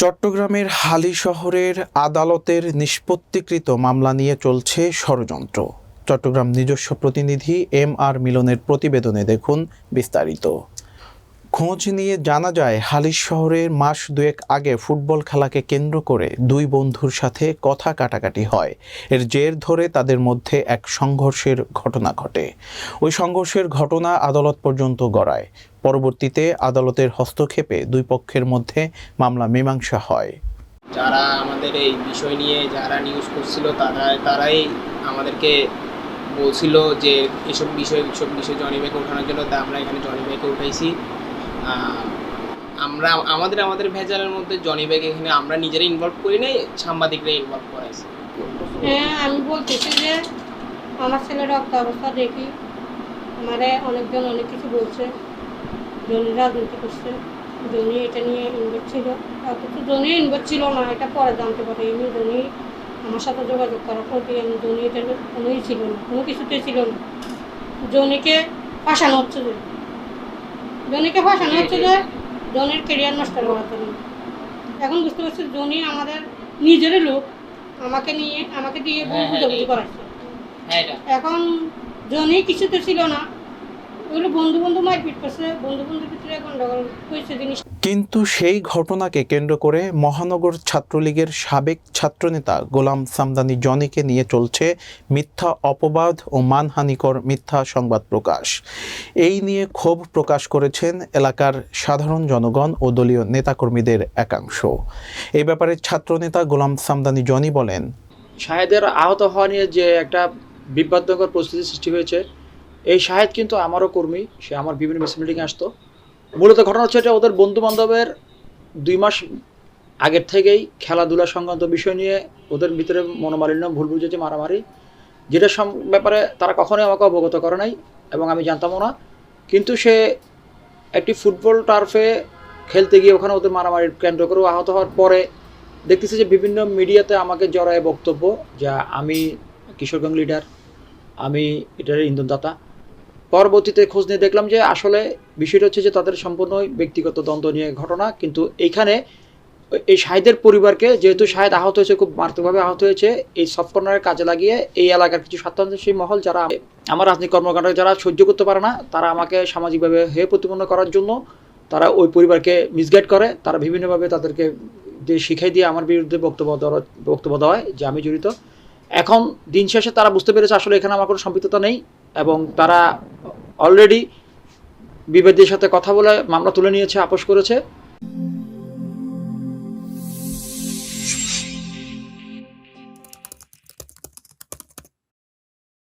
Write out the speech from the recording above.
চট্টগ্রামের হালি শহরের আদালতের নিষ্পত্তিকৃত মামলা নিয়ে চলছে ষড়যন্ত্র। চট্টগ্রাম নিজস্ব প্রতিনিধি এম আর মিলনের প্রতিবেদনে দেখুন বিস্তারিত। খোঁজ নিয়ে জানা যায়, হালিশ শহরের মাস দুয়েক আগে ফুটবল খেলাকে কেন্দ্র করে দুই বন্ধুর সাথে কথা কাটাকাটি হয়। এর জের ধরে তাদের মধ্যে এক সংঘর্ষের ঘটনা ঘটে। ওই সংঘর্ষের ঘটনা আদালত পর্যন্ত গড়ায়। পরবর্তীতে আদালতের হস্তক্ষেপে দুই পক্ষের মধ্যে মামলা মীমাংসা হয়। যারা আমাদের এই বিষয় নিয়ে যারা নিউজ করছিল তারা তারাই আমাদেরকে বলছিল যে এসব বিষয় এসব বিষয় জনি ভাইকে ওঠানোর জন্য। তা আমরা এখানে জনি ভাইকে উঠাইছি। আমরা, আমাদের আমাদের ভেজালের মধ্যে জনি ভাইকে এখানে আমরা নিজেরা ইনভলভ করি নাই, সাংবাদিকরা ইনভলভ করাইছি। হ্যাঁ আমি বলতেছি যে আমার ছেলের রক্ত অবস্থা দেখি, আমারে অনেকজন অনেক কিছু বলছে জনি রাজনীতি করছে, জনি এটা নিয়ে ইনভেস্ট ছিল, অথচ জনি ইনভেস্ট ছিল না, এটা পরে জানতে পারি এমনি জনি আমার সাথে যোগাযোগ করার পর আমি জনি এটার কোনোই ছিল না, কোনো কিছুতেই ছিল না। জনিকে ফাঁসানো হচ্ছে জনিকে ফাঁসানো হচ্ছে যে জনির কেরিয়ার নষ্ট করার জন্য এখন বুঝতে পারছি জনি আমাদের নিজের লোক আমাকে নিয়ে আমাকে দিয়ে বহু হ্যাঁ, বুঝাবুঝি করাচ্ছে। হ্যাঁ এটা। এখন জনি কিছুতে ছিল না ওগুলো বন্ধু বন্ধু মারপিট করছে বন্ধু বন্ধুর ভিতরে গন্ডগোল হয়েছে জিনিস কিন্তু সেই ঘটনাকে কেন্দ্র করে মহানগর ছাত্রলীগের সাবেক ছাত্রনেতা গোলাম সামদানি জনিকে নিয়ে চলছে মিথ্যা অপবাদ ও মানহানিকর মিথ্যা সংবাদ প্রকাশ। এই নিয়ে ক্ষোভ প্রকাশ করেছেন এলাকার সাধারণ জনগণ ও দলীয় নেতাকর্মীদের একাংশ। এই ব্যাপারে ছাত্রনেতা গোলাম সামদানি জনি বলেন শাহেদের আহত হওয়া নিয়ে যে একটা বিভ্রান্তকর পরিস্থিতি সৃষ্টি হয়েছে এই শাহেদ কিন্তু আমারও কর্মী, সে আমার বিভিন্ন মিস মিটিংয়ে আসতো। মূলত ঘটনা হচ্ছে এটা, ওদের বন্ধু বান্ধবের দুই মাস আগের থেকেই খেলাধুলা সংক্রান্ত বিষয় নিয়ে ওদের ভিতরে মনোমালিন্য, ভুল বুঝেছে, মারামারি, যেটা ব্যাপারে তারা কখনোই আমাকে অবগত করে নাই এবং আমি জানতামও না। কিন্তু সে একটি ফুটবল টার্ফে খেলতে গিয়ে ওখানে ওদের মারামারি কেন্দ্র করে আহত হওয়ার পরে দেখতেছি যে বিভিন্ন মিডিয়াতে আমাকে জড়ায় বক্তব্য, যা আমি কিশোরগঞ্জ লিডার আমি এটার ইন্ধনদাতা। পরবর্তীতে খোঁজ নিয়ে দেখলাম যে আসলে বিষয়টা হচ্ছে যে তাদের সম্পূর্ণই ব্যক্তিগত দ্বন্দ্ব নিয়ে ঘটনা, কিন্তু এইখানে এই শাহেদের পরিবারকে যেহেতু শাহেদ আহত হয়েছে, খুব মারাত্মকভাবে আহত হয়েছে, এই সফট কাজে লাগিয়ে এই এলাকার কিছু স্বার্থান্বেষী মহল যারা আমার রাজনৈতিক কর্মকাণ্ড যারা সহ্য করতে পারে না, তারা আমাকে সামাজিকভাবে হেয় প্রতিপন্ন করার জন্য তারা ওই পরিবারকে মিসগাইড করে। তারা বিভিন্নভাবে তাদেরকে যে শিখাই দিয়ে আমার বিরুদ্ধে বক্তব্য দেওয়া বক্তব্য দেওয়া হয় যে আমি জড়িত। এখন দিন শেষে তারা বুঝতে পেরেছে আসলে এখানে আমার কোনো সম্পৃক্ততা নেই। এবং তারা অলরেডি বিবাদীর সাথে কথা বলে মামলা তুলে নিয়েছে আপোষ করেছে।